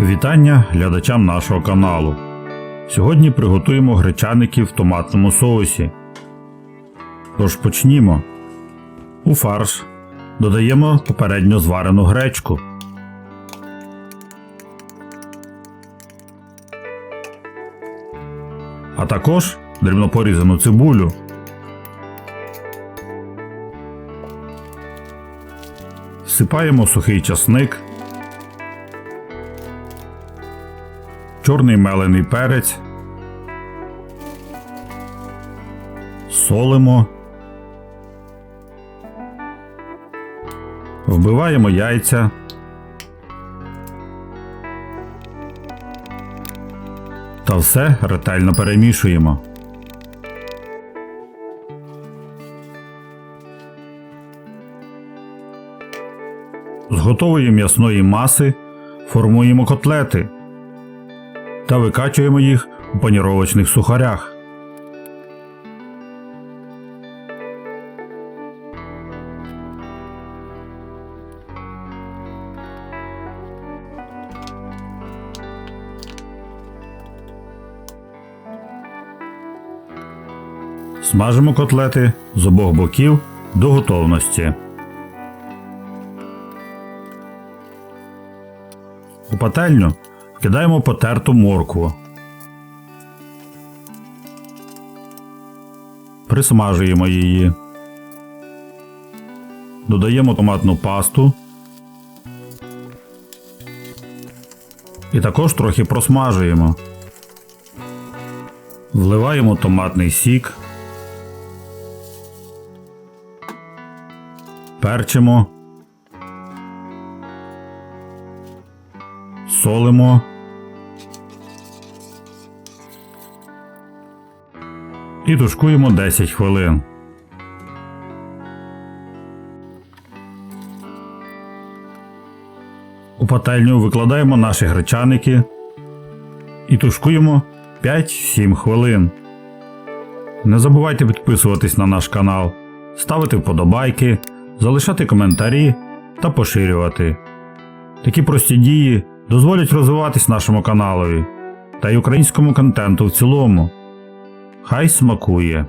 Вітання глядачам нашого каналу. Сьогодні приготуємо гречаники в томатному соусі. Тож почнімо. У фарш додаємо попередньо зварену гречку. А також дрібно порізану цибулю. Всипаємо сухий часник. Чорний мелений перець, солимо, вбиваємо яйця, та все ретельно перемішуємо. З готової м'ясної маси формуємо котлети та викачуємо їх у паніровочних сухарях. Смажимо котлети з обох боків до готовності. У пательню Кидаємо потерту моркву. Присмажуємо її. Додаємо томатну пасту. І також трохи просмажуємо. Вливаємо томатний сік. Перчимо. Солимо. І тушкуємо 10 хвилин. У пательню викладаємо наші гречаники і тушкуємо 5-7 хвилин. Не забувайте підписуватись на наш канал, ставити вподобайки, залишати коментарі та поширювати. Такі прості дії дозволять розвиватись нашому каналові та й українському контенту в цілому. Хай смакує!